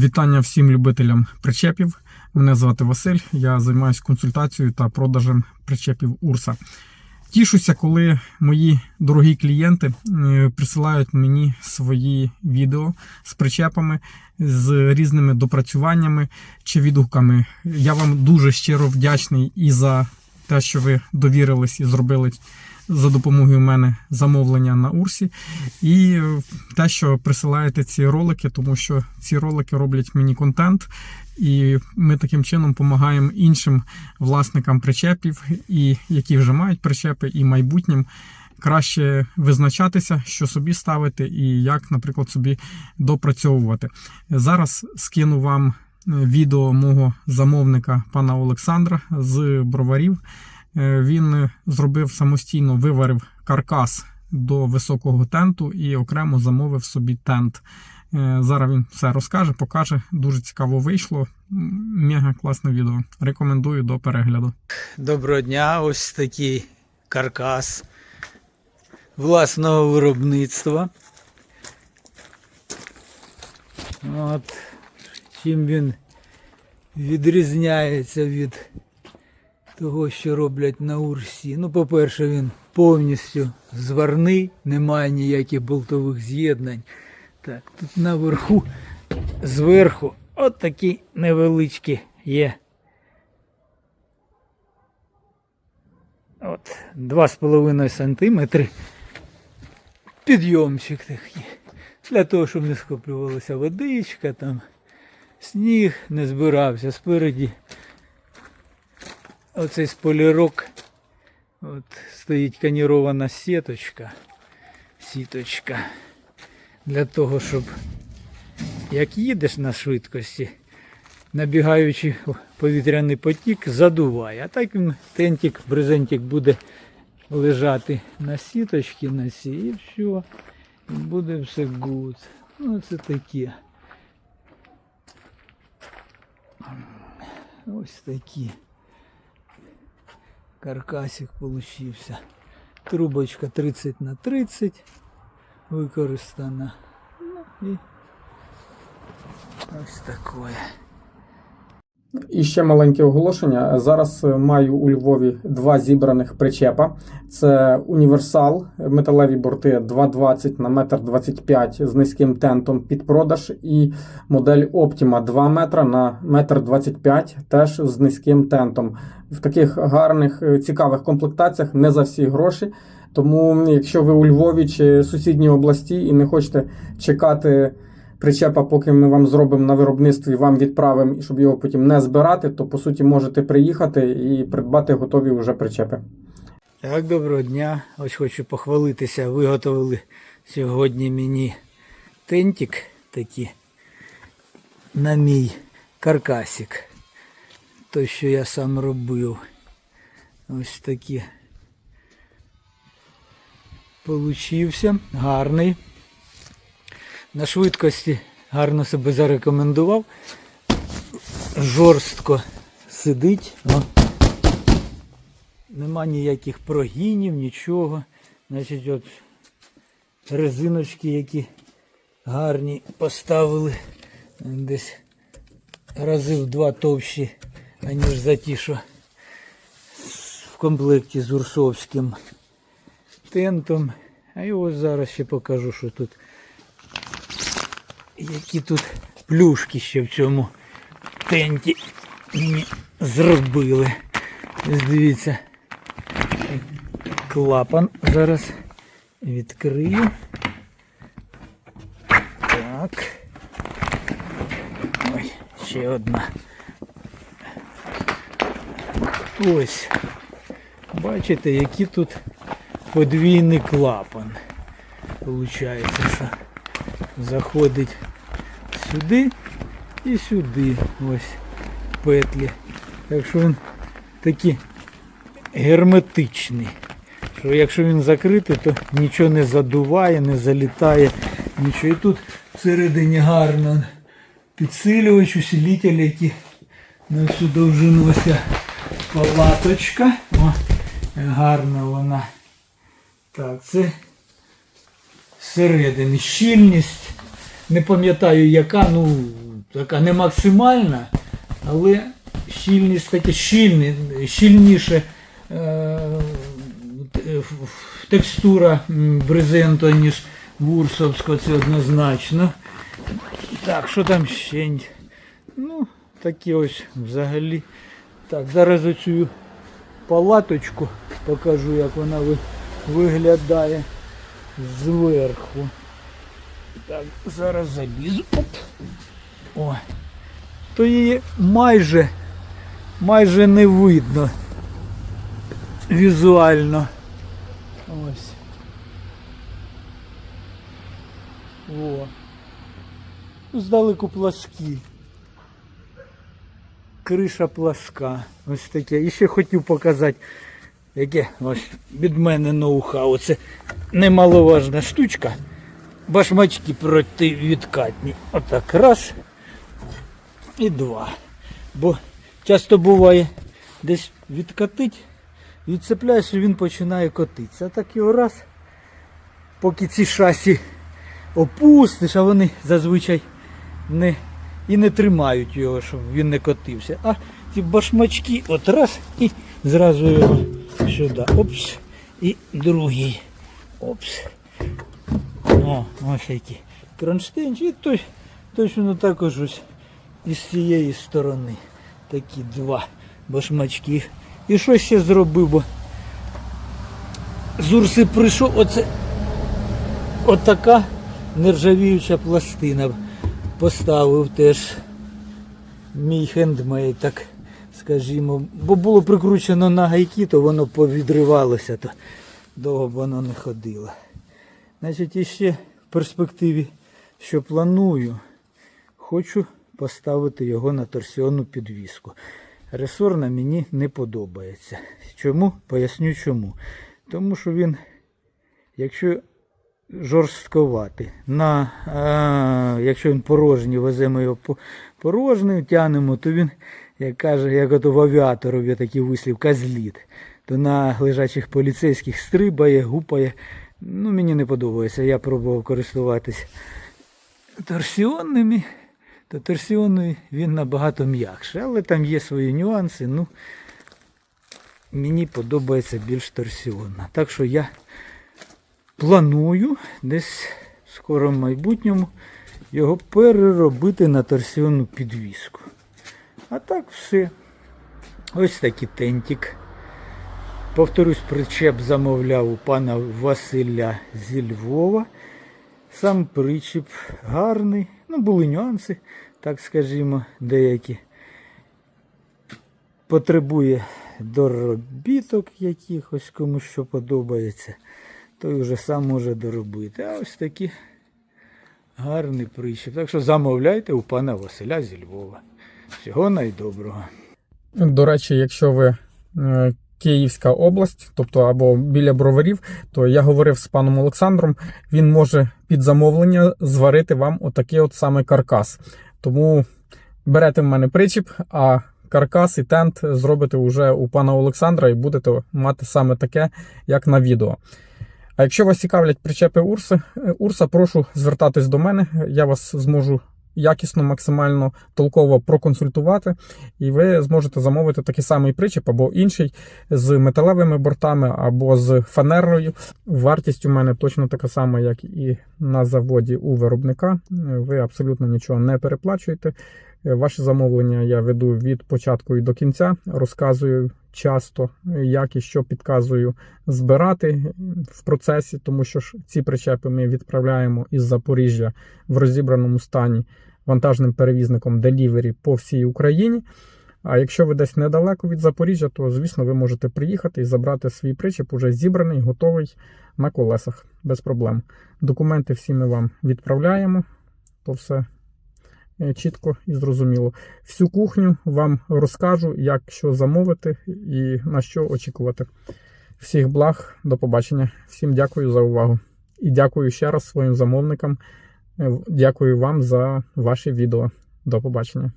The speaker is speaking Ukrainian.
Вітання всім любителям причепів. Мене звати Василь. Я займаюся консультацією та продажем причепів Урса. Тішуся, коли мої дорогі клієнти е, присилають мені свої відео з причепами, з різними допрацюваннями чи відгуками. Я вам дуже щиро вдячний і за те, що ви довірились і зробили за допомогою мене замовлення на Урсі, і е, те, що присилаєте ці ролики, тому що ці ролики роблять мені контент, і ми таким чином допомагаємо іншим власникам причепів, і які вже мають причепи, і майбутнім. Краще визначатися, що собі ставити, і як, наприклад, собі допрацьовувати. Зараз скину вам е, відео мого замовника пана Олександра з броварів. Е, Він зробив самостійно, виварив каркас до високого тенту і окремо замовив собі тент. Е, Зараз він все розкаже, покаже. Дуже цікаво вийшло. Мега класне відео. Рекомендую до перегляду. Доброго дня, ось такий каркас власного виробництва. От. Чим він відрізняється від того, що роблять на Урсі. Ну, по-перше, він повністю зварний, немає ніяких болтових з'єднань. Так, тут наверху, зверху, от такі невеличкі є От, 2,5 сантиметри. Підйомчик такий. Для того, щоб не скоплювалася водичка, там, сніг не збирався спереді. Оцей сполірок. От стоїть канірована сіточка. Сіточка. Для того, щоб як їдеш на швидкості, набігаючи повітряний потік, задуває. А так він тентик, брезентик буде лежати на сіточці на сі і все. І буде все гуд. Ну це таке. Ось такі. Каркасик получився. Трубочка 30 на 30 використана. Ну і ось таке. І ще маленьке оголошення. Зараз е, маю у Львові два зібраних причепа. Це універсал, металеві борти 2,20 на 1,25 м з низьким тентом під продаж, і модель Optima 2 метра на 1,25 м теж з низьким тентом. В таких гарних, е, цікавих комплектаціях не за всі гроші. Тому, якщо ви у Львові чи сусідній області і не хочете чекати причепа, поки ми вам зробимо на виробництві, вам відправимо, і щоб його потім не збирати, то по суті можете приїхати і придбати готові вже причепи. Так, доброго дня. Ось хочу похвалитися. Виготовили сьогодні мені тентик такий на мій каркасик. Той, що я сам робив. Ось такі. Получився. Гарний. На швидкості гарно себе зарекомендував. Жорстко сидить. О. Нема ніяких прогінів, нічого. Значить, от резиночки, які гарні поставили. Десь рази в два товщі, аніж за ті, що в комплекті з Урсовським тентом. А ось зараз ще покажу, що тут які тут плюшки ще в цьому тенті мені зробили. Ось дивіться. Клапан зараз відкрию. Так. Ой, ще одна. Ось. Бачите, який тут подвійний клапан. Получається, що заходить сюди і сюди. Ось петлі. Так що він такий герметичний. Що якщо він закритий, то нічого не задуває, не залітає, нічого. І тут всередині гарно підсилювач, усилитель, який на всю довжину ось палаточка. О, гарна вона. Так, це всередині щільність. Не пам'ятаю яка, ну така не максимальна, але щільність таке щільні, щільніше е, текстура брезенту, ніж Вурсовського, це однозначно. Так, що там ще? Ну, такі ось взагалі. Так, зараз оцю палаточку покажу, як вона виглядає зверху. Так, зараз залізу. Оп. О. То її майже, майже не видно візуально. Ось. О. Здалеку пласкі. Криша пласка. Ось таке. І ще хотів показати, яке ось від мене ноу-хау. Це немаловажна штучка. Башмачки противідкатні. Отак раз і два. Бо часто буває десь відкатить, відцепляєш і він починає котитися. А так його раз, поки ці шасі опустиш, а вони зазвичай не, і не тримають його, щоб він не котився. А ці башмачки от раз і зразу його сюди. Опс. І другий. Опс. О, ось які. Кронштейнчик. І той, точно також ось із цієї сторони. Такі два башмачки. І що ще зробив? Бо з Урси прийшов оце отака нержавіюча пластина. Поставив теж мій хендмейд, так скажімо. Бо було прикручено на гайки, то воно повідривалося, то довго б воно не ходило. Значить, іще в перспективі, що планую, хочу поставити його на торсіонну підвіску. Ресорна мені не подобається. Чому? Поясню чому. Тому що він, якщо жорстковати, на, а, якщо він порожній, веземо його по- порожній, тянемо, то він, як каже, як ото в авіаторів є такий вислів, козліт. То на лежачих поліцейських стрибає, гупає. Ну, мені не подобається. Я пробував користуватись торсіонними, то торсіонний він набагато м'якший, але там є свої нюанси. Ну, мені подобається більш торсіонна. Так що я планую десь в скорому майбутньому його переробити на торсіонну підвіску. А так все. Ось такий тентик. Повторюсь, причеп замовляв у пана Василя зі Львова. Сам причіп гарний. Ну, були нюанси, так скажімо, деякі. Потребує доробіток якихось, кому що подобається. Той вже сам може доробити. А ось такий гарний причіп. Так що замовляйте у пана Василя зі Львова. Всього найдоброго. До речі, якщо ви е, Київська область, тобто або біля броварів, то я говорив з паном Олександром, він може під замовлення зварити вам отакий от саме каркас. Тому берете в мене причіп, а каркас і тент зробите вже у пана Олександра і будете мати саме таке, як на відео. А якщо вас цікавлять причепи Урси, Урса, прошу звертатись до мене. Я вас зможу якісно, максимально толково проконсультувати, і ви зможете замовити такий самий причеп або інший з металевими бортами, або з фанерою. Вартість у мене точно така сама, як і на заводі у виробника. Ви абсолютно нічого не переплачуєте. Ваше замовлення я веду від початку і до кінця, розказую часто, як і що підказую збирати в процесі, тому що ж ці причепи ми відправляємо із Запоріжжя в розібраному стані вантажним перевізником Delivery по всій Україні. А якщо ви десь недалеко від Запоріжжя, то звісно ви можете приїхати і забрати свій причеп уже зібраний, готовий на колесах без проблем. Документи всі ми вам відправляємо, то все е, чітко і зрозуміло. Всю кухню вам розкажу, як що замовити і на що очікувати. Всіх благ, до побачення. Всім дякую за увагу. І дякую ще раз своїм замовникам. Е, Дякую вам за ваші відео. До побачення.